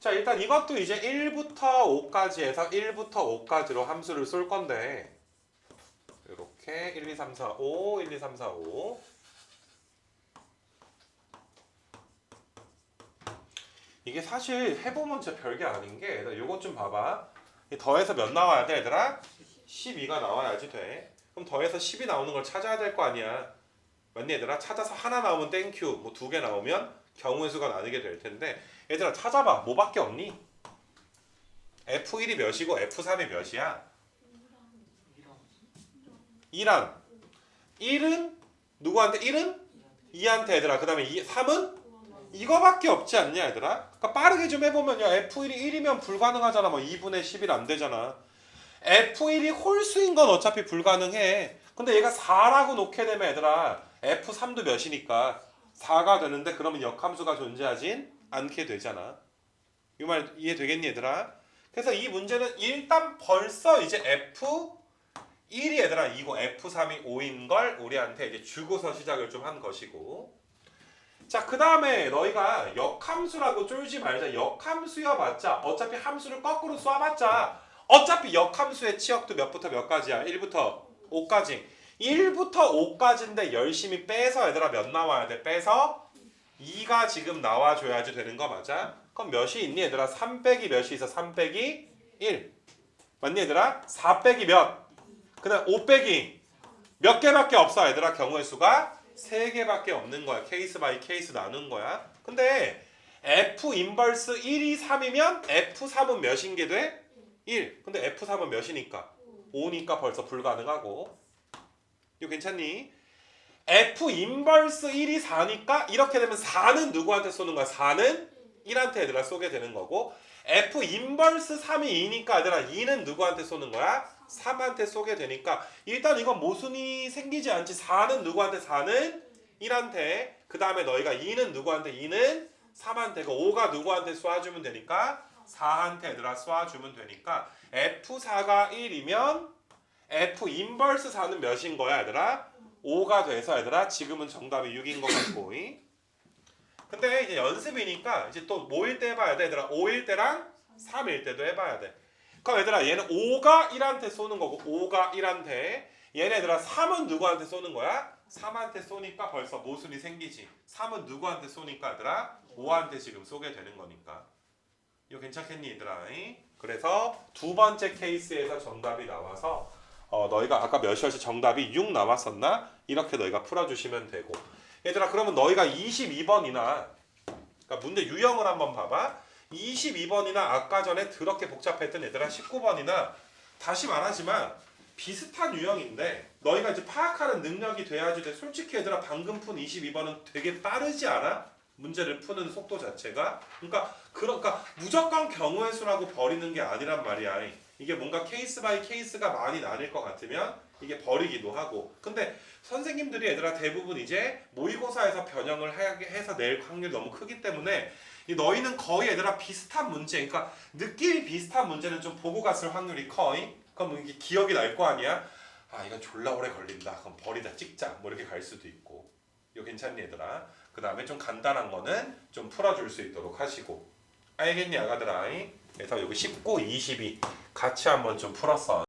자 일단 이것도 이제 1부터 5까지 해서 1부터 5까지로 함수를 쏠 건데 이렇게 1, 2, 3, 4, 5, 1, 2, 3, 4, 5 이게 사실 해보면 진짜 별게 아닌 게 얘들아 요것 좀 봐봐. 이 더해서 몇 나와야 돼 얘들아? 12가 나와야지 돼. 그럼 더해서 10이 나오는 걸 찾아야 될 거 아니야 맞니 얘들아? 찾아서 하나 나오면 땡큐 뭐 두 개 나오면 경우의 수가 나뉘게 될 텐데 얘들아 찾아봐. 뭐밖에 없니? F1이 몇이고 F3이 몇이야? 2란 1은 누구한테? 1은 2한테 얘들아. 그 다음에 3은 이거밖에 없지 않냐 얘들아? 그러니까 빠르게 좀 해보면 야 F1이 1이면 불가능하잖아. 뭐 2분의 10일 안 되잖아. F1이 홀수인 건 어차피 불가능해. 근데 얘가 4라고 놓게 되면 얘들아 F3도 몇이니까 4가 되는데 그러면 역함수가 존재하진 않게 되잖아 이 말 이해되겠니 얘들아? 그래서 이 문제는 일단 벌써 이제 F 1이 얘들아 이거 F3이 5인 걸 우리한테 이제 주고서 시작을 좀 한 것이고 자, 그 다음에 너희가 역함수라고 쫄지 말자. 역함수여봤자 어차피 함수를 거꾸로 쏴봤자 어차피 역함수의 치역도 몇부터 몇까지야? 1부터 5까지. 1부터 5까지인데 열심히 빼서 얘들아 몇 나와야 돼? 빼서 2가 지금 나와줘야지 되는 거 맞아? 그럼 몇이 있니 얘들아? 3 빼기 몇이 있어? 3 빼기 1. 맞니 얘들아? 4 빼기 몇? 그 다음 5 빼기 몇 개밖에 없어 얘들아 경우의 수가? 세 개밖에 없는 거야. 케이스 바이 케이스 나눈 거야. 근데 F 인버스 1이 3이면 F3은 몇인 게 돼? 1. 근데 F3은 몇이니까? 5니까 벌써 불가능하고. 이거 괜찮니? F 인버스 1이 4니까 이렇게 되면 4는 누구한테 쏘는 거야? 4는 1한테 얘들아 쏘게 되는 거고 F 인버스 3이 2니까 얘들아 2는 누구한테 쏘는 거야? 3한테 쏘게 되니까 일단 이건 모순이 생기지 않지 4는 누구한테 4는 1한테 그 다음에 너희가 2는 누구한테 2는 3한테 그 5가 누구한테 쏘아주면 되니까 4한테 얘들아 쏘아주면 되니까 F4가 1이면 F 인버스 4는 몇인 거야 얘들아? 5가 돼서 얘들아 지금은 정답이 6인 것 같고 이? 근데 이제 연습이니까 이제 또 뭐일 때 해봐야 돼 얘들아 5일 때랑 3일 때도 해봐야 돼 그럼 얘들아 얘는 5가 1한테 쏘는 거고 5가 1한테 얘네들아 3은 누구한테 쏘는 거야? 3한테 쏘니까 벌써 모순이 생기지 3은 누구한테 쏘니까 얘들아 5한테 지금 쏘게 되는 거니까 이거 괜찮겠니 얘들아 이? 그래서 두 번째 케이스에서 정답이 나와서 어, 너희가 아까 몇이었지 정답이 6 나왔었나? 이렇게 너희가 풀어주시면 되고 얘들아 그러면 너희가 22번이나 그러니까 문제 유형을 한번 봐봐 22번이나 아까 전에 더럽게 복잡했던 얘들아 19번이나 다시 말하지만 비슷한 유형인데 너희가 이제 파악하는 능력이 돼야지 돼. 솔직히 얘들아 방금 푼 22번은 되게 빠르지 않아? 문제를 푸는 속도 자체가 그러니까 그러니까 무조건 경우의 수라고 버리는 게 아니란 말이야. 이게 뭔가 케이스 바이 케이스가 많이 나뉠 것 같으면 이게 버리기도 하고. 근데 선생님들이 얘들아 대부분 이제 모의고사에서 변형을 해서 낼 확률이 너무 크기 때문에 이 너희는 거의 얘들아 비슷한 문제 그러니까 느낌이 비슷한 문제는 좀 보고 갔을 확률이 커 이? 그럼 이게 기억이 날 거 아니야? 아 이건 졸라 오래 걸린다. 그럼 버리다 찍자. 뭐 이렇게 갈 수도 있고. 이거 괜찮니 얘들아? 그 다음에 좀 간단한 거는 좀 풀어줄 수 있도록 하시고 알겠니 아가들아 이? 그래서 여기 19, 22 같이 한번 좀 풀었어